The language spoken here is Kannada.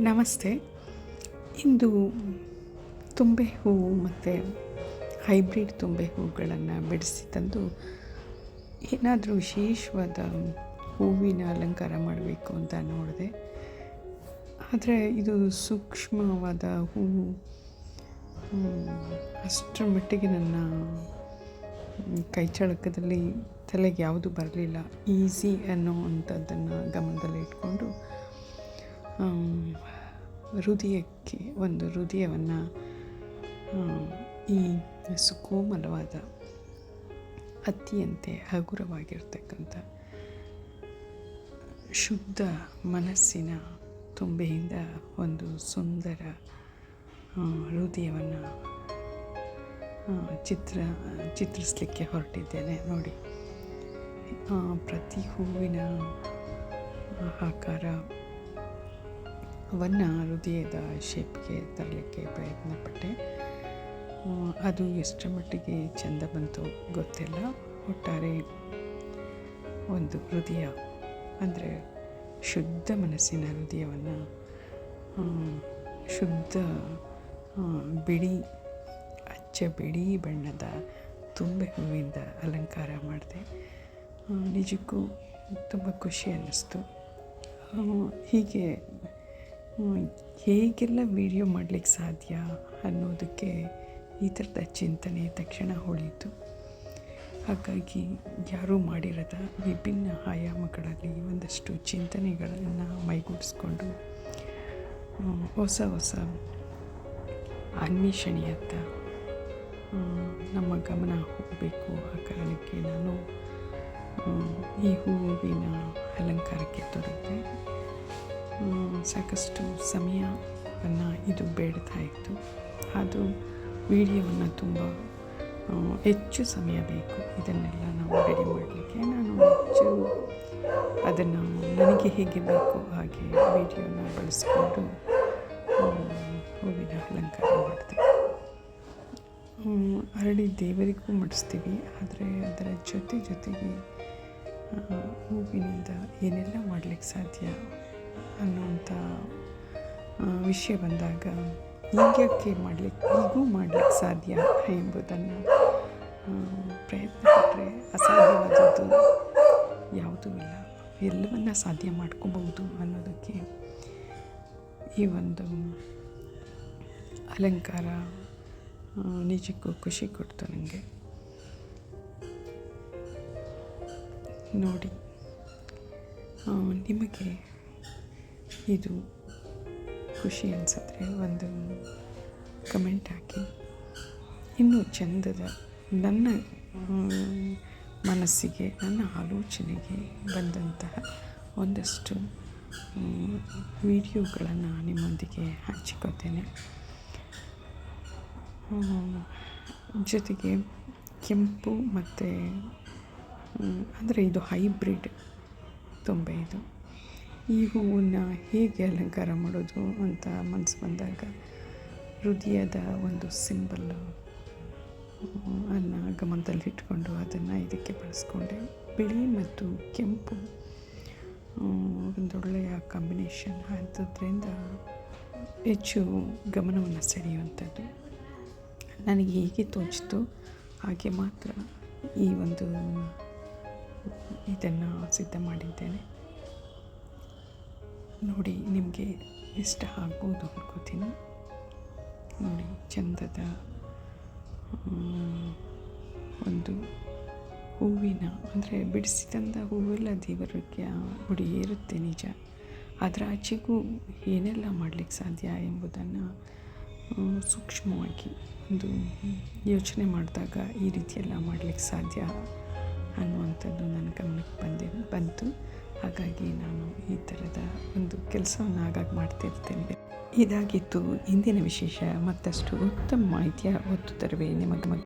ನಮಸ್ತೆ. ಇಂದು ತುಂಬೆ ಹೂವು ಮತ್ತು ಹೈಬ್ರಿಡ್ ತುಂಬೆ ಹೂಗಳನ್ನು ಬಿಡಿಸಿ ತಂದು ಏನಾದರೂ ವಿಶೇಷವಾದ ಹೂವಿನ ಅಲಂಕಾರ ಮಾಡಬೇಕು ಅಂತ ನೋಡಿದೆ. ಆದರೆ ಇದು ಸೂಕ್ಷ್ಮವಾದ ಹೂವು ಅಷ್ಟರ ಮಟ್ಟಿಗೆ ನನ್ನ ಕೈಚಳಕದಲ್ಲಿ ತಲೆಗೆ ಯಾವುದು ಬರಲಿಲ್ಲ. ಈಸಿ ಅನ್ನೋ ಅಂಥದ್ದನ್ನು ಗಮನದಲ್ಲಿ ಇಟ್ಕೊಂಡು ಹೃದಯಕ್ಕೆ, ಒಂದು ಹೃದಯವನ್ನು ಈ ಸುಕೋಮಲವಾದ ಹತ್ತಿಯಂತೆ ಹಗುರವಾಗಿರ್ತಕ್ಕಂಥ ಶುದ್ಧ ಮನಸ್ಸಿನ ತುಂಬೆಯಿಂದ ಒಂದು ಸುಂದರ ಹೃದಯವನ್ನು ಚಿತ್ರ, ಚಿತ್ರಿಸಲಿಕ್ಕೆ ಹೊರಟಿದ್ದೇನೆ ನೋಡಿ. ಪ್ರತಿ ಹೂವಿನ ಆಕಾರ ವನ್ನ ಹೃದಯದ ಶೇಪ್ಗೆ ತರಲಿಕ್ಕೆ ಪ್ರಯತ್ನಪಟ್ಟೆ. ಅದು ಎಷ್ಟರ ಮಟ್ಟಿಗೆ ಚೆಂದ ಬಂತು ಗೊತ್ತಿಲ್ಲ. ಒಟ್ಟಾರೆ ಒಂದು ಹೃದಯ, ಅಂದರೆ ಶುದ್ಧ ಮನಸ್ಸಿನ ಹೃದಯವನ್ನು ಶುದ್ಧ ಬಿಳಿ, ಅಚ್ಚ ಬಿಳಿ ಬಣ್ಣದ ತುಂಬೆ ಹೂವಿಂದ ಅಲಂಕಾರ ಮಾಡಿದೆ. ನಿಜಕ್ಕೂ ತುಂಬ ಖುಷಿ ಅನ್ನಿಸ್ತು. ಹೀಗೆ ಹೇಗೆಲ್ಲ ವೀಡಿಯೋ ಮಾಡಲಿಕ್ಕೆ ಸಾಧ್ಯ ಅನ್ನೋದಕ್ಕೆ ಈ ಥರದ ಚಿಂತನೆ ತಕ್ಷಣ ಹೊಳಿತು. ಹಾಗಾಗಿ ಯಾರೂ ಮಾಡಿರದ ವಿಭಿನ್ನ ಆಯಾಮಗಳಲ್ಲಿ ಒಂದಷ್ಟು ಚಿಂತನೆಗಳನ್ನು ಮೈಗೂಡಿಸ್ಕೊಂಡು ಹೊಸ ಹೊಸ ಅನ್ವೇಷಣೆಯತ್ತ ನಮ್ಮ ಗಮನ ಹೋಗಬೇಕು ಆ ಕಾರಣಕ್ಕೆ ನಾನು ಈ ಹೂವಿನ ಅಲಂಕಾರಕ್ಕೆ ತೊಡಗಿದೆ ಸಾಕಷ್ಟು ಸಮಯವನ್ನು ಇದು ಬೇಡ್ತಾ ಇತ್ತು. ಅದು ವಿಡಿಯೋವನ್ನು ತುಂಬ ಹೆಚ್ಚು ಸಮಯ ಬೇಕು. ಇದನ್ನೆಲ್ಲ ನಾವು ರೆಡಿ ಮಾಡಲಿಕ್ಕೆ ನಾನು ಹೆಚ್ಚು ಅದನ್ನು ನನಗೆ ಹೇಗೆ ಬೇಕು ಹಾಗೆ ವೀಡಿಯೋನ ಬಳಸಿಕೊಂಡು ಹೂವಿನ ಅಲಂಕಾರ ಮಾಡಿದೆ. ಅರಳಿ ದೇವರಿಗೂ ಮಾಡಿಸ್ತೀವಿ. ಆದರೆ ಅದರ ಜೊತೆ ಜೊತೆಗೆ ಹೂವಿನಿಂದ ಏನೆಲ್ಲ ಮಾಡಲಿಕ್ಕೆ ಸಾಧ್ಯ ಅನ್ನುವಂಥ ವಿಷಯ ಬಂದಾಗ ಈಗಕ್ಕೆ ಮಾಡಲಿಕ್ಕೆ ಈಗೂ ಮಾಡಲಿಕ್ಕೆ ಸಾಧ್ಯ ಎಂಬುದನ್ನು ಪ್ರಯತ್ನಪಟ್ಟರೆ ಪ್ರಯತ್ನ ಪಟ್ಟರೆ ಅಸಾಧ್ಯವಾದದ್ದು ಯಾವುದೂ ಇಲ್ಲ. ಎಲ್ಲವನ್ನ ಸಾಧ್ಯ ಮಾಡ್ಕೋಬಹುದು ಅನ್ನೋದಕ್ಕೆ ಈ ಒಂದು ಅಲಂಕಾರ ನಿಜಕ್ಕೂ ಖುಷಿ ಕೊಡ್ತು ನನಗೆ ನೋಡಿ ನಿಮಗೆ ಇದು ಖುಷಿ ಅನಿಸಿದ್ರೆ ಒಂದು ಕಮೆಂಟ್ ಹಾಕಿ. ಇನ್ನೂ ಚಂದದ ನನ್ನ ಮನಸ್ಸಿಗೆ, ನನ್ನ ಆಲೋಚನೆಗೆ ಬಂದಂತಹ ಒಂದಷ್ಟು ವಿಡಿಯೋಗಳನ್ನು ನಿಮ್ಮೊಂದಿಗೆ ಹಂಚಿಕೊತೇನೆ ಜೊತೆಗೆ ಕೆಂಪು ಮತ್ತು ಅಂದರೆ ಇದು ಹೈಬ್ರಿಡ್ ತುಂಬ ಇದು. ಈ ಹೂವನ್ನು ಹೇಗೆ ಅಲಂಕಾರ ಮಾಡೋದು ಅಂತ ಮನಸ್ಸು ಬಂದಾಗ ಹೃದಯದ ಒಂದು ಸಿಂಬಲ್ಲು ಅನ್ನ ಗಮನದಲ್ಲಿಟ್ಕೊಂಡು ಅದನ್ನು ಇದಕ್ಕೆ ಬಳಸ್ಕೊಂಡೆ. ಬಿಳಿ ಮತ್ತು ಕೆಂಪು ಒಂದೊಳ್ಳೆಯ ಕಾಂಬಿನೇಷನ್ ಆದ್ದರಿಂದ ಹೆಚ್ಚು ಗಮನವನ್ನು ಸೆಳೆಯುವಂಥದ್ದು. ನನಗೆ ಹೇಗೆ ತೋಚಿತು ಹಾಗೆ ಮಾತ್ರ ಈ ಒಂದು ಇದನ್ನು ಸಿದ್ಧ ಮಾಡಿದ್ದೇನೆ. ನೋಡಿ, ನಿಮಗೆ ಇಷ್ಟ ಆಗ್ಬೋದು ಅನ್ಕೋತೀನಿ. ನೋಡಿ, ಚಂದದ ಒಂದು ಹೂವಿನ, ಅಂದರೆ ಬಿಡಿಸಿ ತಂದ ಹೂವೆಲ್ಲ ದೇವರಿಗೆ ಹುಡಿ ಏರುತ್ತೆ ನಿಜ. ಅದರ ಆಚೆಗೂ ಏನೆಲ್ಲ ಮಾಡಲಿಕ್ಕೆ ಸಾಧ್ಯ ಎಂಬುದನ್ನು ಸೂಕ್ಷ್ಮವಾಗಿ ಒಂದು ಯೋಚನೆ ಮಾಡಿದಾಗ ಈ ರೀತಿಯೆಲ್ಲ ಮಾಡಲಿಕ್ಕೆ ಸಾಧ್ಯ ಅನ್ನುವಂಥದ್ದು ನನ್ನ ಗಮನಕ್ಕೆ ಬಂದಿ, ಬಂತು. ಹಾಗಾಗಿ ನಾನು ಈ ಥರದ ಒಂದು ಕೆಲಸವನ್ನು ಆಗಾಗ ಮಾಡ್ತಿರ್ತೇನೆ ಇದಾಗಿತ್ತು ಇಂದಿನ ವಿಶೇಷ ಮತ್ತಷ್ಟು ಉತ್ತಮ ಮಾಹಿತಿಯ ಹೊತ್ತು ತರುವೆ ನಿಮಗೆ